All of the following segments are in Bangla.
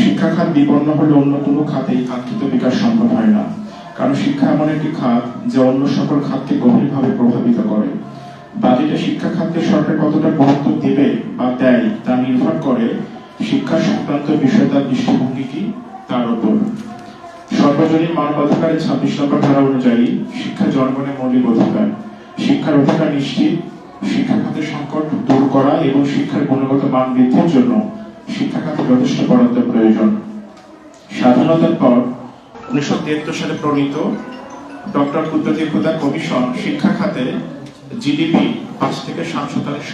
শিক্ষা খাত বিপন্ন হলে অন্য কোনো খাতেই কাঙ্ক্ষিত বিকাশ সম্ভব হয় না। কারণ শিক্ষা এমন একটি খাত যা অন্য সকল খাতকে গভীরভাবে প্রভাবিত করে। বাজেটে শিক্ষা খাতকে সরকার কতটা গুরুত্ব দেবে বা দেয় তা নির্ভর করে শিক্ষা সংক্রান্ত বিষয় তার দৃষ্টিভঙ্গি কি, তার উপর। সর্বজনীন মানবাধিকারের ছাব্বিশ নম্বর ধারা অনুযায়ী শিক্ষা জনগণের মৌলিক অধিকার। শিক্ষার অধিকার নিশ্চিত, শিক্ষা খাতের সংকট দূর করা এবং শিক্ষার গুণগত মান বৃদ্ধির জন্য শিক্ষা যথেষ্ট বরাদ্দ প্রয়োজন। স্বাধীনতার পর উনিশশো তিয়াত্তর সালে প্রণীত ডক্টর কুদ্রতী হুদা কমিশন শিক্ষা জিডিপি পাঁচ থেকে সাত শতাংশ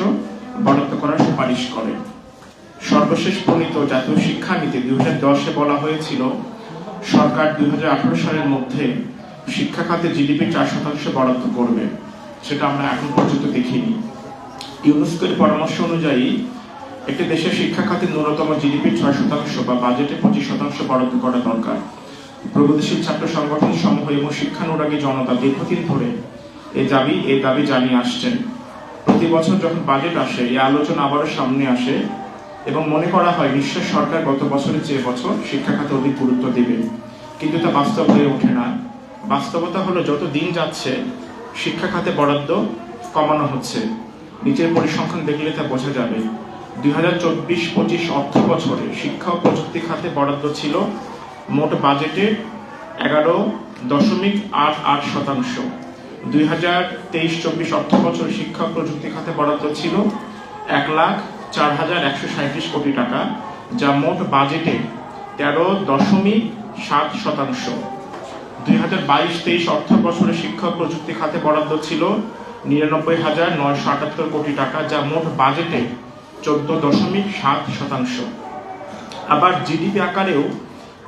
বরাদ্দ করার সুপারিশ করে। সর্বশেষ প্রণীত জাতীয় শিক্ষানীতি দুই হাজার দশে বলা হয়েছিল, সরকার দুই হাজার আঠারো সালের মধ্যে শিক্ষা খাতে জিডিপি চার শতাংশ বরাদ্দ করবে। সেটা আমরা এখন পর্যন্ত দেখিনি। ইউনেস্কোর পরামর্শ অনুযায়ী একটি দেশের শিক্ষা খাতে ন্যূনতম জিডিপি ছয় শতাংশ বা বাজেটে পঁচিশ শতাংশ বরাদ্দ করা দরকার। প্রগতিশীল ছাত্র সংগঠন সমূহ এবং শিক্ষানুরাগী জনতা দীর্ঘদিন ধরে এ দাবি এ দাবি জানিয়ে আসছেন। প্রতি বছর যখন বাজেট আসে এই আলোচনা আবারও সামনে আসে এবং মনে করা হয় নিশ্চয় সরকার গত বছরের চেয়ে বছর শিক্ষা খাতে অধিক গুরুত্ব দেবে। কিন্তু তা বাস্তব হয়ে ওঠে না। বাস্তবতা হলো যত দিন যাচ্ছে, শিক্ষা খাতে বরাদ্দ কমানো হচ্ছে। নিচের পরিসংখ্যান দেখলে তা বোঝা যাবে। দুই হাজার চব্বিশ পঁচিশ অর্থ বছরে শিক্ষা ও প্রযুক্তি খাতে বরাদ্দ ছিল মোট বাজেটের এগারো দশমিক আট আট শতাংশ। দুই হাজার তেইশ চব্বিশ অর্থ বছর শিক্ষা প্রযুক্তি খাতে বরাদ্দ ছিল এক লাখ চার হাজার একশো সাঁত্রিশ কোটি টাকা, যা মোট বাজেটে তেরো দশমিক সাত শতাংশ। দুই হাজার বাইশ তেইশ অর্থ বছরে শিক্ষা প্রযুক্তি খাতে বরাদ্দ ছিল নিরানব্বই হাজার নয়শো আটাত্তর কোটি টাকা, যা মোট বাজেটে চোদ্দ দশমিক সাত শতাংশ। আবার জিডিপি আকারেও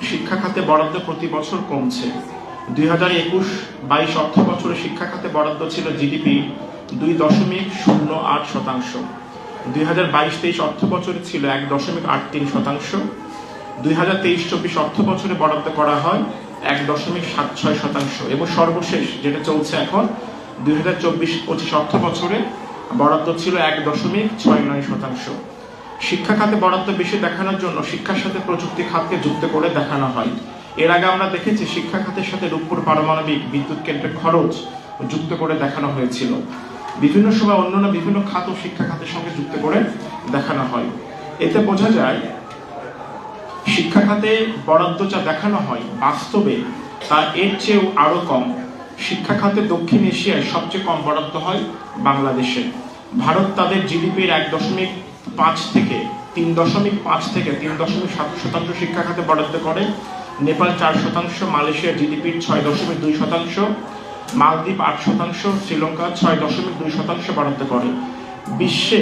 শিক্ষা খাতে বরাদ্দ প্রতি বছর কমছে। দুই হাজার একুশ বাইশ অর্থ বছরে শিক্ষা খাতে বরাদ্দ ছিল জিডিপি দুই দশমিক শূন্য আট শতাংশ। দুই হাজার বাইশ তেইশ অর্থ বছরে ছিল এক দশমিক আট তিন শতাংশ। দুই হাজার তেইশ চব্বিশ অর্থ বছরে বরাদ্দ করা হয় এক দশমিক সাত ছয় শতাংশ। এবং সর্বশেষ যেটা চলছে এখন, দুই হাজার চব্বিশ পঁচিশ অর্থ বছরে বরাদ্দ ছিল এক দশমিক ছয় নয় শতাংশ। শিক্ষা খাতে বরাদ্দ বেশি দেখানোর জন্য শিক্ষার সাথে প্রযুক্তি খাতকে যুক্ত করে দেখানো হয়। এর আগে আমরা দেখেছি শিক্ষা খাতের সাথে রূপপুর পারমাণবিক বিদ্যুৎ কেন্দ্রের খরচ যুক্ত করে দেখানো হয়েছিল। বিভিন্ন সময় অন্যান্য বিভিন্ন খাত ও শিক্ষা খাতের সঙ্গে যুক্ত করে দেখানো হয়। এতে বোঝা যায়, শিক্ষা খাতে বরাদ্দ যা দেখানো হয় বাস্তবে তা এর চেয়েও আরও কম। শিক্ষা খাতে দক্ষিণ এশিয়ায় সবচেয়ে কম বরাদ্দ হয় বাংলাদেশে। ভারত তাদের জিডিপির এক দশমিক পাঁচ থেকে তিন দশমিক পাঁচ থেকে তিন দশমিক সাত শতাংশ শিক্ষা খাতে বরাদ্দ করে। নেপাল চার শতাংশ, মালয়েশিয়া জিডিপির ছয় দশমিক দুই শতাংশ, মালদ্বীপ আট শতাংশ, শ্রীলঙ্কা ছয় দশমিক দুই শতাংশ বরাদ্দ করে। বিশ্বে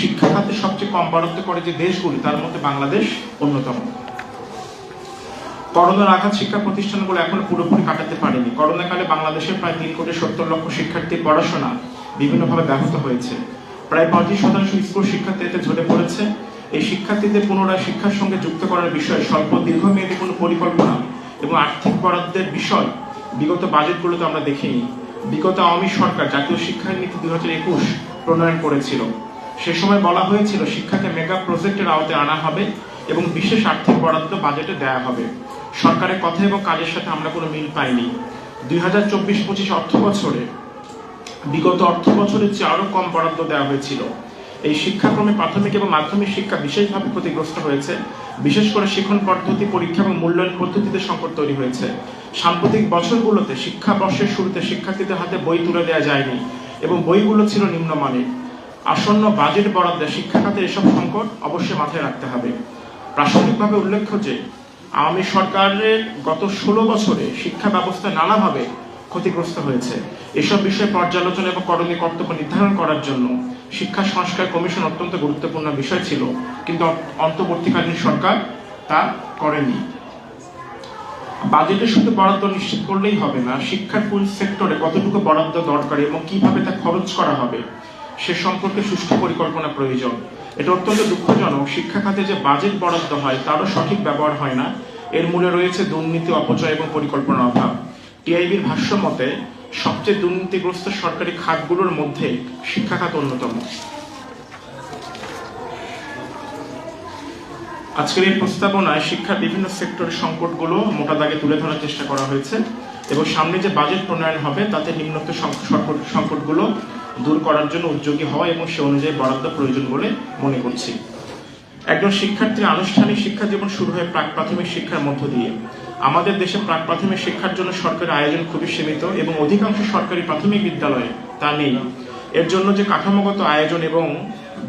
শিক্ষা খাতে সবচেয়ে কম বরাদ্দ করে যে দেশগুলি, তার মধ্যে বাংলাদেশ অন্যতম। করোনার আঘাত শিক্ষা প্রতিষ্ঠানগুলো এখনও পুরোপুরি কাটাতে পারেনি। করোনাকালে বাংলাদেশের প্রায় তিন কোটি সত্তর লক্ষ শিক্ষার্থীর পড়াশোনা বিভিন্নভাবে ব্যাহত হয়েছে। প্রায় পঁয়ত্রিশ শতাংশ স্কুল শিক্ষার্থী এতে ঝরে পড়েছে। এই শিক্ষার্থীদের পুনরায় শিক্ষার সঙ্গে যুক্ত করার বিষয়ে স্বল্প দীর্ঘমেয়াদী কোনো পরিকল্পনা এবং আর্থিক বরাদ্দের বিষয় বিগত বাজেটগুলোতে আমরা দেখিনি। বিগত আওয়ামী সরকার জাতীয় শিক্ষা নীতি হাজার একুশ প্রণয়ন করেছিল। সে সময় বলা হয়েছিল, শিক্ষাকে মেগা প্রজেক্টের আওতায় আনা হবে এবং বিশেষ আর্থিক বরাদ্দ বাজেটে দেয়া হবে। সরকারের কথা এবং কাজের সাথে আমরা কোনো মিল পাইনি। দুই হাজার চব্বিশ পঁচিশ অর্থ বছরে বিগত অর্থ বছরের চেয়ে আরও কম বরাদ্দ দেওয়া হয়েছিল। এই শিক্ষাক্রমে প্রাথমিক এবং মাধ্যমিক শিক্ষা বিশেষভাবে ক্ষতিগ্রস্ত হয়েছে। বিশেষ করে শিক্ষণ পদ্ধতি, পরীক্ষা এবং মূল্যায়ন পদ্ধতিতে সংকট তৈরি হয়েছে। সাম্প্রতিক বছরগুলোতে শিক্ষা বর্ষের শুরুতে শিক্ষার্থীদের হাতে বই তুলে দেওয়া যায়নি এবং বইগুলো ছিল নিম্নমানের। আসন্ন বাজেট বরাদ্দে শিক্ষা খাতে এসব সংকট অবশ্যই মাথায় রাখতে হবে। প্রাসঙ্গিকভাবে উল্লেখ্য যে আওয়ামী সরকারের গত ষোলো বছরে শিক্ষা ব্যবস্থা নানাভাবে ক্ষতিগ্রস্ত হয়েছে। এসব বিষয়ে পর্যালোচনা এবং করণীয় কর্তব্য নির্ধারণ করার জন্য শিক্ষা সংস্কার কমিশন অত্যন্ত গুরুত্বপূর্ণ বিষয় ছিল, কিন্তু অন্তর্বর্তীকালীন সরকার তা করেনি। বাজেটে শুধু বরাদ্দ নিশ্চিত করলেই হবে না, শিক্ষার পুল সেক্টরে কতটুকু বরাদ্দ দরকার এবং কীভাবে তা খরচ করা হবে, সে সম্পর্কে সুষ্ঠু পরিকল্পনা প্রয়োজন। এটা অত্যন্ত দুঃখজনক। শিক্ষা খাতে যে বাজেট বরাদ্দ হয়, তারও সঠিক ব্যবহার হয় না। এর মূলে রয়েছে দুর্নীতি, অপচয় এবং পরিকল্পনার অভাব। টিআইবির ভাষ্য মতে, সবচেয়ে দুর্নীতিগ্রস্ত সরকারি খাতগুলোর মধ্যে শিক্ষা খাত অন্যতম। আজকের এই প্রস্তাবনায় শিক্ষার বিভিন্ন সেক্টরের সংকটগুলো মোটা দাগে তুলে ধরার চেষ্টা করা হয়েছে। এবং সামনে যে বাজেট প্রণয়ন হবে, তাতে নিম্নোক্ত সংকট সংকটগুলো দূর করার জন্য উদ্যোগী হওয়া এবং সে অনুযায়ী বরাদ্দ প্রয়োজন বলে মনে করছি। একজন শিক্ষার্থীর আনুষ্ঠানিক শিক্ষা জীবন শুরু হয় প্রাক প্রাথমিক শিক্ষার মধ্য দিয়ে। আমাদের দেশে প্রাক প্রাথমিক শিক্ষার জন্য সরকারের আয়োজন খুবই সীমিত এবং অধিকাংশ সরকারি প্রাথমিক বিদ্যালয়ে তা নেই। এর জন্য যে কাঠামোগত আয়োজন এবং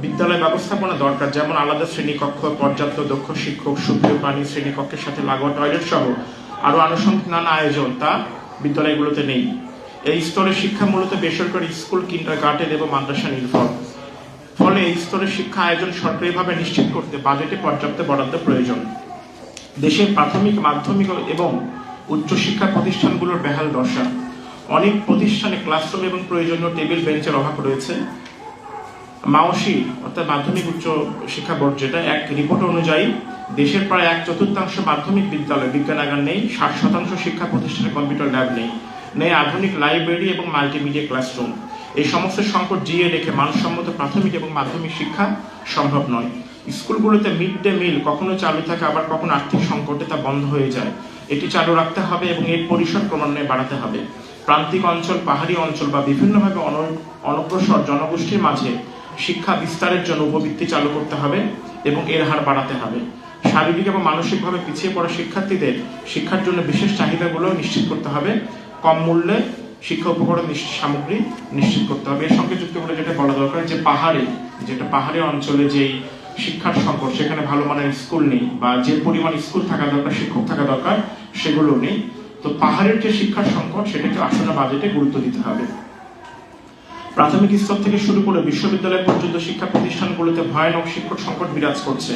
বিদ্যালয় ব্যবস্থাপনা দরকার, যেমন আলাদা শ্রেণীকক্ষ, পর্যাপ্ত দক্ষ শিক্ষক, সুপ্রিয় প্রাণী শ্রেণীকক্ষের সাথে লাগোয়া টয়লেট সহ আরও আনুষঙ্গিক নানা আয়োজন তা বিদ্যালয়গুলোতে নেই। এই স্তরের শিক্ষা মূলত বেসরকারি স্কুল কিন্ডার গার্ডেন এবং মাদ্রাসা নির্ভর। ফলে এই স্তরের শিক্ষা আয়োজন সরকারিভাবে নিশ্চিত করতে বাজেটে পর্যাপ্ত বরাদ্দ প্রয়োজন। দেশের প্রাথমিক, মাধ্যমিক এবং উচ্চশিক্ষা প্রতিষ্ঠানগুলোর বেহাল দশা। অনেক প্রতিষ্ঠানে ক্লাসরুম এবং প্রয়োজনীয় টেবিল বেঞ্চের অভাব রয়েছে। মাওসি, অর্থাৎ মাধ্যমিক উচ্চ শিক্ষা বোর্ড যেটা, এক রিপোর্ট অনুযায়ী দেশের প্রায় এক চতুর্থাংশ মাধ্যমিক বিদ্যালয় বিজ্ঞানাগার নেই, ষাট শতাংশ শিক্ষা প্রতিষ্ঠানে কম্পিউটার ল্যাব নেই নেই আধুনিক লাইব্রেরি এবং মাল্টিমিডিয়া ক্লাসরুম। এই সমস্ত সংকট জিয়ে রেখে মানসম্মত প্রাথমিক এবং মাধ্যমিক শিক্ষা সম্ভব নয়। স্কুলগুলোতে মিড ডে মিল কখনো চালু থাকে, আবার কখনো আর্থিক সংকটে তা বন্ধ হয়ে যায়। এটি চালু রাখতে হবে এবং এর পরিসর ক্রমান্বয়ে বাড়াতে হবে। প্রান্তিক অঞ্চল, পাহাড়ি অঞ্চল বা বিভিন্নভাবে অন- অনগ্রসর জনগোষ্ঠীর মাঝে শিক্ষা বিস্তারের জন্য উপবৃত্তি চালু করতে হবে এবং এর হার বাড়াতে হবে। শারীরিক এবং মানসিকভাবে পিছিয়ে পড়া শিক্ষার্থীদের শিক্ষার জন্য বিশেষ চাহিদাগুলো নিশ্চিত করতে হবে। কম মূল্যে শিক্ষা উপকরণ সামগ্রী নিশ্চিত করতে হবে। এর সঙ্গে যুক্ত করে যেটা বলা দরকার যে পাহাড়ে, যেটা পাহাড়ি অঞ্চলে যেই শিক্ষার সংকট, সেখানে ভালো মানের স্কুল নেই বা যে পরিমাণ স্কুল থাকা দরকার, শিক্ষক থাকা দরকার, সেগুলো নেই। তো পাহাড়ের যে শিক্ষার সংকট, সেটাকে আসন্ন বাজেটে গুরুত্ব দিতে হবে। প্রাথমিক স্তর থেকে শুরু করে বিশ্ববিদ্যালয় পর্যন্ত শিক্ষা প্রতিষ্ঠানগুলোতে ভয়ানক শিক্ষক সংকট বিরাজ করছে।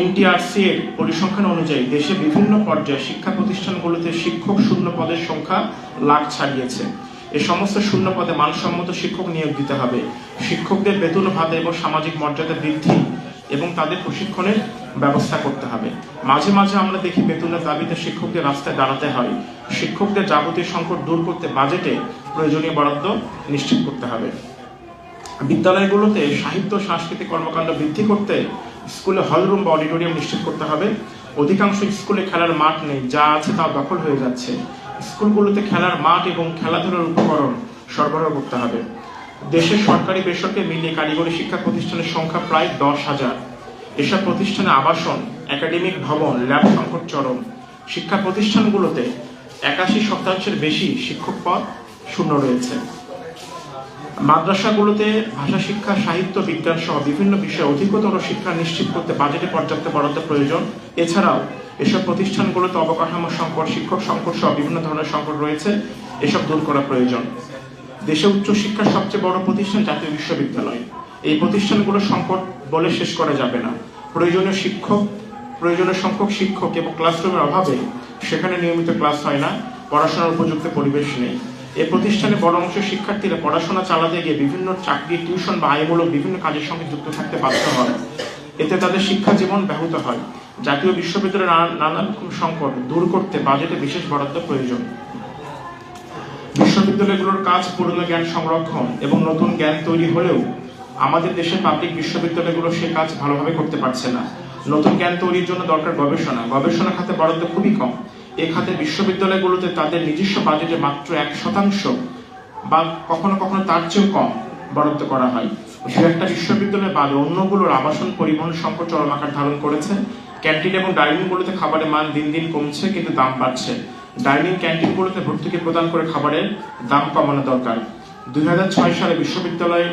এনটিআরসি এর পরিসংখ্যান অনুযায়ী দেশে বিভিন্ন পর্যায়ে শিক্ষা প্রতিষ্ঠানগুলোতে শিক্ষক শূন্য পদের সংখ্যা লাখ ছাড়িয়েছে। এ সমস্ত শূন্য পদে মানসম্মত শিক্ষক নিয়োগ দিতে হবে। শিক্ষকদের বেতন, ভাতা এবং সামাজিক মর্যাদা বৃদ্ধি এবং তাদের প্রশিক্ষণের ব্যবস্থা করতে হবে। মাঝে মাঝে আমরা দেখি বেতনের দাবিতে শিক্ষকদের রাস্তায় দাঁড়াতে হয়। শিক্ষকদের যাবতীয় সংকট দূর করতে বাজেটে প্রয়োজনীয় বরাদ্দ নিশ্চিত করতে হবে। বিদ্যালয়গুলোতে সাহিত্য, সাংস্কৃতিক কর্মকাণ্ড বৃদ্ধি করতে স্কুলে হলরুম বা অডিটোরিয়াম নিশ্চিত করতে হবে। অধিকাংশ স্কুলে খেলার মাঠ নেই, যা আছে তা দখল হয়ে যাচ্ছে। স্কুলগুলোতে খেলার মাঠ এবং খেলাধুলার উপকরণ সরবরাহ করতে হবে। দেশের সরকারি বেসরকারি মিলিয়ে কারিগরি শিক্ষা প্রতিষ্ঠানের সংখ্যা প্রায় দশ হাজার। এসব প্রতিষ্ঠানে আবাসন, একাডেমিক ভবন, ল্যাব সংকট চরম। শিক্ষা প্রতিষ্ঠানগুলোতে একাশি শতাংশের বেশি শিক্ষক পদ শূন্য রয়েছে। মাদ্রাসাগুলোতে ভাষা, শিক্ষা, সাহিত্য, বিজ্ঞান সহ বিভিন্ন বিষয়ে অধিকতর শিক্ষা নিশ্চিত করতে বাজেটে পর্যাপ্ত বরাদ্দ প্রয়োজন। এছাড়াও, এসব প্রতিষ্ঠানগুলোতে অবকাঠামো সংকট, শিক্ষক সংকট সহ বিভিন্ন ধরনের সংকট রয়েছে। এসব দূর করা প্রয়োজন। দেশে উচ্চশিক্ষার সবচেয়ে বড় প্রতিষ্ঠান জাতীয় বিশ্ববিদ্যালয়। এই প্রতিষ্ঠানগুলো সংকট বলে শেষ করা যাবে না। প্রয়োজনীয় শিক্ষক, প্রয়োজনীয় সংখ্যক শিক্ষক এবং ক্লাসরুমের অভাবে সেখানে নিয়মিত ক্লাস হয় না। পড়াশোনার উপযুক্ত পরিবেশ নেই। এই প্রতিষ্ঠানে বড় অংশ শিক্ষার্থীরা পড়াশোনা চালাতে গিয়ে বিভিন্ন চাকরি টিউশন বা আয়মূলক বিভিন্ন কাজের সঙ্গে যুক্ত থাকতে বাধ্য হয়। এতে তাদের শিক্ষা জীবন ব্যাহত হয়। জাতীয় বিশ্ববিদ্যালয়ের নানা- রকম সংকট দূর করতে বাজেটে বিশেষ বরাদ্দ প্রয়োজন। বিশ্ববিদ্যালয়গুলোর কাজ পুরনো জ্ঞান সংরক্ষণ এবং নতুন জ্ঞান তৈরি হলেও আমাদের দেশের পাবলিক বিশ্ববিদ্যালয়গুলো সে কাজ ভালোভাবে করতে পারছে না। নতুন জ্ঞান তৈরির জন্য দরকার গবেষণা। গবেষণা খাতে বরাদ্দ খুবই কম। এ খাতে বিশ্ববিদ্যালয়গুলোতে তাদের নিজস্ব বাজেটে মাত্র এক শতাংশ বা কখনো কখনো তার চেয়েও কম বরাদ্দ করা হয়। দু একটা বিশ্ববিদ্যালয় বাদে অন্যগুলোর আবাসন পরিবহন সংকট চরম আকার ধারণ করেছে। ক্যান্টিন এবং ডাইনিংগুলোতে খাবারের মান দিন দিন কমছে কিন্তু দাম বাড়ছে। ডাইনিং ক্যান্টিনগুলোতে ভর্তুকি প্রদান করে খাবারের দাম কমানো দরকার। দুই হাজার ছয় সালে বিশ্ববিদ্যালয়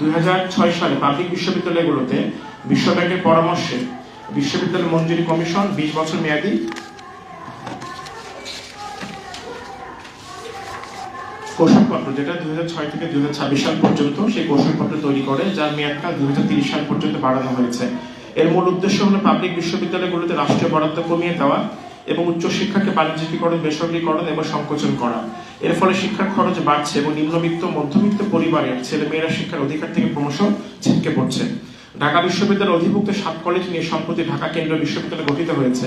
দুই হাজার ছয় সালে পাবলিক বিশ্ববিদ্যালয়গুলোতে বিশ্ব ব্যাংকের পরামর্শে বিশ্ববিদ্যালয় মঞ্জুরি কমিশন বিশ বছর মেয়াদী কৌশলপত্র, যেটা দুই ছয় থেকে দুই হাজার ছাব্বিশ সাল পর্যন্ত সেই কৌশলপত্র তৈরি করে, যার মেয়াদকাল দুই সাল পর্যন্ত বাড়ানো হয়েছে। এর মূল উদ্দেশ্য হলো পাবলিক বিশ্ববিদ্যালয়গুলোতে রাষ্ট্রীয় বরাদ্দ কমিয়ে দেওয়া এবং উচ্চশিক্ষাকে বাণিজ্যিকীকরণ, বেসরকারীকরণ এবং সংকোচন করা। এর ফলে শিক্ষার খরচ বাড়ছে এবং নিম্নবিত্ত, মধ্যবিত্ত পরিবারের ছেলে মেয়েরা শিক্ষার অধিকার থেকে ক্রমশ ছিটকে পড়ছে। ঢাকা বিশ্ববিদ্যালয়ের অধিভুক্ত সাত কলেজ নিয়ে সম্প্রতি ঢাকা কেন্দ্রীয় বিশ্ববিদ্যালয় গঠিত হয়েছে।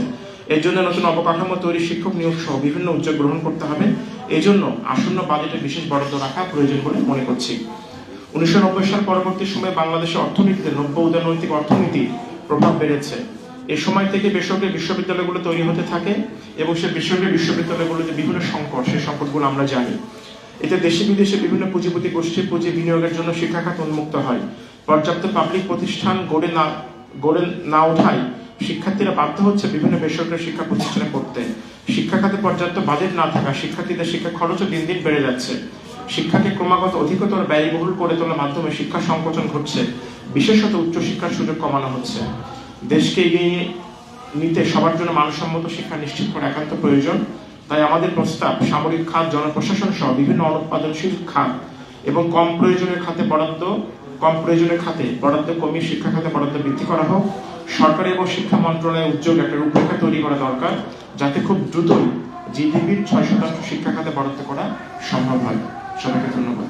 এর জন্য নতুন অবকাঠামো তৈরি শিক্ষক নিয়োগ সহ বিভিন্ন উদ্যোগ গ্রহণ করতে হবে। এই জন্য আসন্ন বাজেটে বিশেষ বরাদ্দ রাখা প্রয়োজন বলে মনে করছি। উনিশশো নব্বই সাল পরবর্তী সময়ে বাংলাদেশের অর্থনীতিতে নব্য উদারনৈতিক অর্থনীতির প্রভাব বেড়েছে। এই সময় থেকে বেসরকারি বিশ্ববিদ্যালয়গুলো তৈরি হতে থাকে এবং সে বেসরকারি বিশ্ববিদ্যালয়গুলোতে বিভিন্ন সংকট সেই সংকটগুলো আমরা জানি। এতে দেশে বিদেশে বিভিন্ন পুঁজিপতি গোষ্ঠীর পুঁজি বিনিয়োগের জন্য শিক্ষা খাত উন্মুক্ত হয়। পর্যাপ্ত পাবলিক প্রতিষ্ঠান গড়ে না গড়ে না ওঠায় শিক্ষার্থীরা বাধ্য হচ্ছে বিভিন্ন বেসরকারি শিক্ষা প্রতিষ্ঠানে পড়তে। শিক্ষা খাতে পর্যাপ্ত বাজেট না থাকা শিক্ষার্থীদের শিক্ষা খরচও দিন দিন বেড়ে যাচ্ছে। শিক্ষাকে ক্রমাগত অধিকতর ব্যয়বহুল করে তোলার মাধ্যমে শিক্ষা সংকোচন ঘটছে। বিশেষত উচ্চশিক্ষার সুযোগ কমানো হচ্ছে। দেশকে এগিয়ে নিতে সবার জন্য মানসম্মত শিক্ষা নিশ্চিত করা একান্ত প্রয়োজন। তাই আমাদের প্রস্তাব, সামরিক খাত, জনপ্রশাসন সহ বিভিন্ন অনুৎপাদনশীল খাত এবং কম প্রয়োজনের খাতে বরাদ্দ, কম প্রয়োজনের খাতে বরাদ্দ কমিয়ে শিক্ষা খাতে বরাদ্দ বৃদ্ধি করা হোক। সরকারি এবং শিক্ষা মন্ত্রণালয়ের উদ্যোগ একটা রূপরেখা তৈরি করা দরকার। যাতে খুব দ্রুতই জিডিপির ছয় শতাংশ শিক্ষা খাতে বরাদ্দ করা সম্ভব হয়। সবাইকে ধন্যবাদ।